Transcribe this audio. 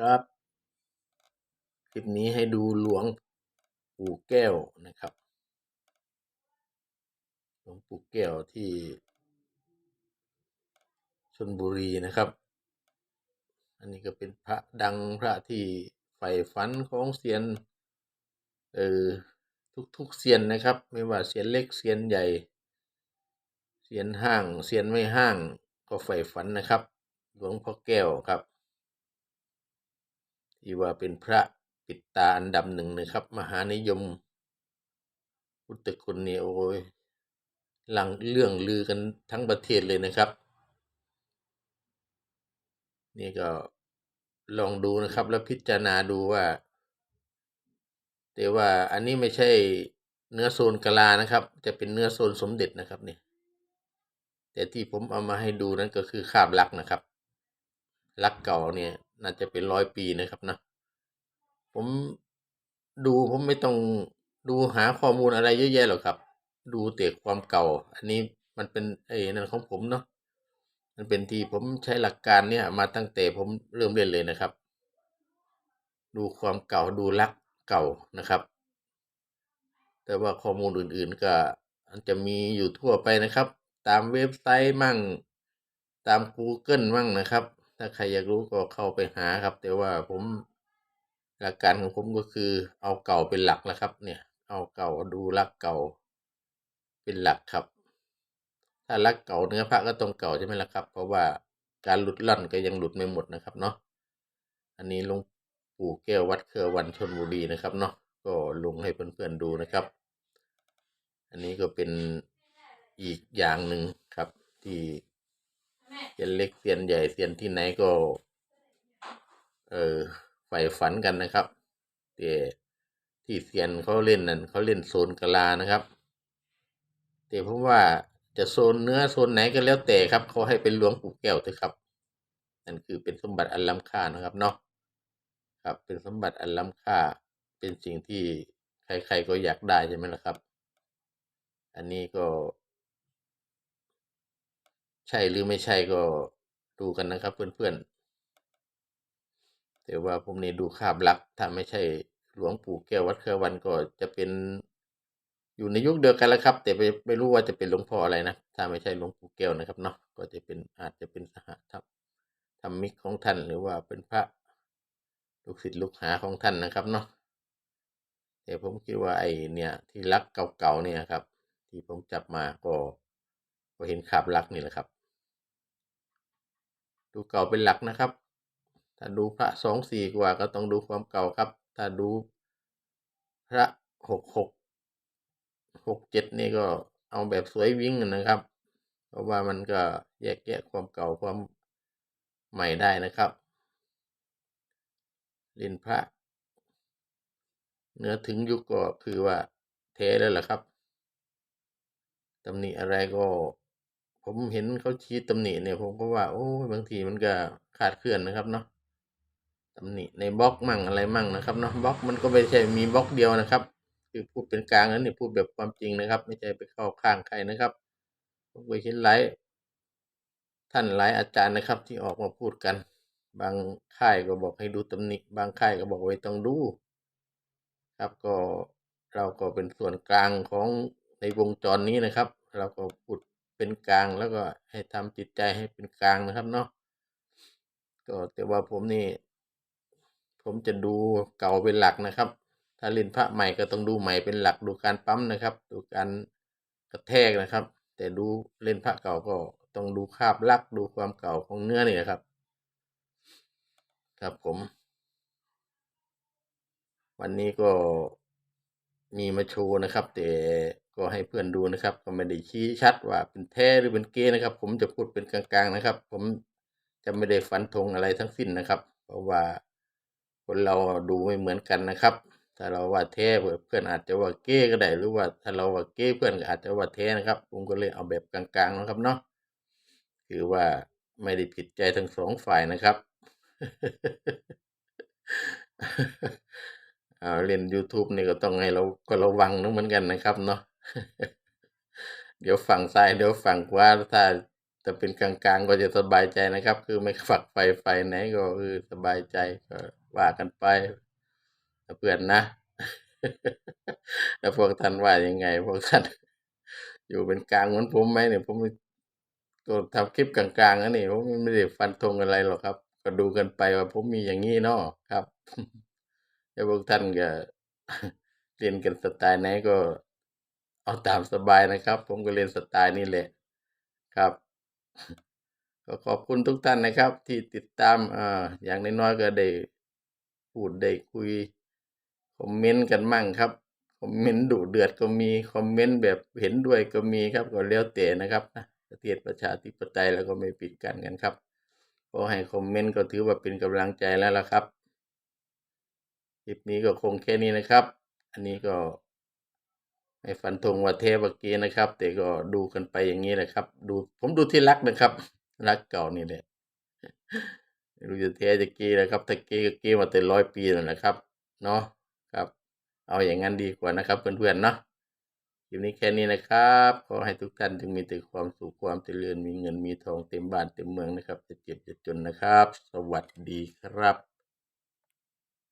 ครับ คลิปนี้ให้ดูหลวงปู่แก้วนะครับหลวงปู่แก้วที่ชนบุรีนะครับ อันนี้ก็เป็นพระดังพระที่ใฝ่ฝันของเซียนเออทุกๆเซียนนะครับ ไม่ว่าเซียนเล็กเซียนใหญ่เซียนห้างเซียนไม่ห้างก็ใฝ่ฝันนะครับ หลวงพ่อแก้วครับ ที่ว่าเป็นพระปิดตาอันดับหนึ่งนะครับ มหานิยม พุทธคุณนี่โอ้ยหลังเรื่องลือกันทั้งประเทศเลยนะครับ นี่ก็ลองดูนะครับ แล้วพิจารณาดูว่า แต่ว่าอันนี้ไม่ใช่เนื้อโซนกะลานะครับ จะเป็นเนื้อโซนสมเด็จนะครับเนี่ยแต่ที่ผมเอามาให้ดูนั้นก็คือคาบลักนะครับ ลักเก่าเนี่ย น่าจะเป็นร้อยปีนะครับนะ ผมดูผมไม่ต้องดูหาข้อมูลอะไรเยอะแยะหรอกครับ ดูแต่ความเก่า อันนี้มันเป็นไอ้นั่นของผมเนาะมันเป็นที่ผมใช้หลักการเนี่ย มาตั้งแต่ผมเริ่มเล่นเลยนะครับ ดูความเก่าดูลักเก่านะครับ แต่ว่าข้อมูลอื่นๆก็มันจะมีอยู่ทั่วไปนะครับ ตามเว็บไซต์มั่ง ตาม Google มั่งนะครับ ถ้าใครอยากรู้ก็เข้าไปหาครับ แต่ว่าผมหลักการของผมก็คือเอาเก่าเป็นหลักนะครับ เนี่ย เอาเก่าดูลักเก่า เป็นหลักครับ ถ้าลักเก่าเนื้อพระก็ต้องเก่าใช่ไหมล่ะครับ เพราะว่าการหลุดล่อนก็ยังหลุดไม่หมดนะครับเนาะอันนี้ลวงปู่แก้ววัดเครือวันชนบุรีนะครับเนาะก็ลงให้เพื่อนๆดูนะครับ อันนี้ก็เป็นอีกอย่างหนึ่งครับที่ เซียนเล็กเซียนใหญ่เซียนที่ไหนก็ เออใฝ่ฝันกันนะครับแต่ที่เซียนเขาเล่นนั่นเขาเล่นโซนกะลานะครับ แต่ผมว่าจะโซนเนื้อโซนไหนก็แล้วแต่ครับเขาให้เป็นหลวงปู่แก้วเถอะครับนั่นคือเป็นสมบัติอันล้ำค่านะครับเนาะครับ เป็นสมบัติอันล้ำค่าเป็นสิ่งที่ใครๆก็อยากได้ใช่ไหมล่ะครับ อันนี้ก็ ใช่หรือไม่ใช่ก็ดูกันนะครับ เพื่อนๆแต่ว่าผมนี่ดูคาบลักถ้าไม่ใช่หลวงปู่แก้ววัดเครือวันก็จะเป็นอยู่ในยุคเดียวกันแล้วครับ แต่ไม่ไม่รู้ว่าจะเป็นหลวงพ่ออะไรนะถ้าไม่ใช่หลวงปู่แก้วนะครับเนาะก็จะเป็นอาจจะเป็นสหธรรมธรรมิกของท่านหรือว่าเป็นพระลูกศิษย์ลูกหาของท่านนะครับเนาะแต่ผมคิดว่าไอเนี่ยที่ลักเก่าๆเนี่ยครับ ที่ผมจับมาก็ก็เห็นขาบลักนี่แหละครับ ดูเก่าเป็นหลักนะครับ ถ้าดูพระสองสี่กว่าก็ต้องดูความเก่าครับ ถ้าดูพระหกหกหกเจ็ดนี่ก็เอาแบบสวยวิ่งนะครับ เพราะว่ามันก็แยกแยะความเก่าความใหม่ได้นะครับเล่นพระ เนื้อถึงยุคก็คือว่าเทแล้วแหละครับตำหนิอะไรก็ ผมเห็นเขาชี้ตำหนิเนี่ยผมก็ว่า โอ้บางทีมันก็ขาดเคลื่อนนะครับเนาะตำหนิในบล็อกมั่งอะไรมั่งนะครับเนาะบล็อกมันก็ไม่ใช่มีบล็อกเดียวนะครับ คือพูดเป็นกลางนั้นนี่พูดแบบความจริงนะครับ ไม่ใช่ไปเข้าข้างใครนะครับผมไปเห็นหลายท่านหลายอาจารย์นะครับ ที่ออกมาพูดกัน บางค่ายก็บอกให้ดูตำหนิ บางค่ายก็บอกไว้ต้องดู ครับก็เราก็เป็นส่วนกลางของในวงจรนี้นะครับ เราก็พูด เป็นกลางแล้วก็ให้ทำจิตใจให้เป็นกลางนะครับเนาะก็แต่ว่าผมนี่ ผมจะดูเก่าเป็นหลักนะครับ ถ้าเล่นพระใหม่ก็ต้องดูใหม่เป็นหลักดูการปั๊มนะครับ ดูการกระแทกนะครับ แต่ดูเล่นพระเก่าก็ต้องดูคาบลักดูความเก่าของเนื้อนี่นะครับ ครับผม วันนี้ก็มีมาโชว์นะครับ แต่ ก็ให้เพื่อนดูนะครับ ก็ไม่ได้ชี้ชัดว่าเป็นแท้หรือเป็นเกนะครับ ผมจะพูดเป็นกลางๆนะครับ ผมจะไม่ได้ฟันธงอะไรทั้งสิ้นนะครับ เพราะว่าคนเราดูไม่เหมือนกันนะครับ ถ้าเราว่าแท้เพื่อนอาจจะว่าเก้ก็ได้ หรือว่าถ้าเราว่าเก้เพื่อนอาจจะว่าแท้นะครับ ผมก็เลยเอาแบบกลางๆนะครับเนาะคือว่าไม่ได้ผิดใจทั้งสองฝ่ายนะครับอ่าเล่น YouTube นี่ก็ต้องให้เราก็ระวังนึกเหมือนกันนะครับเนาะ เดี๋ยวฝั่งซ้ายเดี๋ยวฝั่งขวาถ้าแต่เป็นกลางๆก็จะสบายใจนะครับ คือไม่ฝักไฟไฟไหนก็คือสบายใจก็ว่ากันไปเพื่อนนะ แล้วพวกท่านว่ายังไง พวกท่าน อยู่เป็นกลางเหมือนผมไหมเนี่ยผมก็ทำคลิปกลางๆนะนี่ผมไม่ได้ฟันธงอะไรหรอกครับ ก็ดูกันไปว่าผมมีอย่างนี้เนาะครับแล้วพวกท่านก็เรียนกันสไตล์ไหนก็ เอาตามสบายนะครับ ผมก็เรียนสไตล์นี้แหละครับก็ขอบคุณทุกท่านนะครับ ที่ติดตามออย่างน้อยๆก็ได้พูดได้คุยคอมเมนต์กันมั่งครับคอมเมนต์ดุเดือดก็มีคอมเมนต์แบบเห็นด้วยก็มีครับก็แล้วแต่นะครับนะประเทศประชาธิปไตยแล้วก็ไม่ปิดกันกันครับก็ให้คอมเมนต์ก็ถือว่าเป็นกำลังใจแล้วละครับคลิปนี้ก็คงแค่นี้นะครับ อันนี้ก็ ไม่ฟันธงว่าเทปเมื่อกี้นะครับ แต่ก็ดูกันไปอย่างนี้แหละครับ ดูผมดูที่รักนะครับ รักเก่านี่แหละไม่รู้จะเทจะกี้นะครับถ้ากี้ก็กี้มาเป็นร้อยปีนั่นะครับ เนาะครับ เอาอย่างนั้นดีกว่านะครับ เพื่อนๆเนาะคลิปนี้แค่นี้นะครับ ขอให้ทุกท่านจงมีแต่ความสุขความเจริญมีเงินมีทองเต็มบ้านเต็มเมืองนะครับ จะเจ็บจะจนนะครับ สวัสดีครับ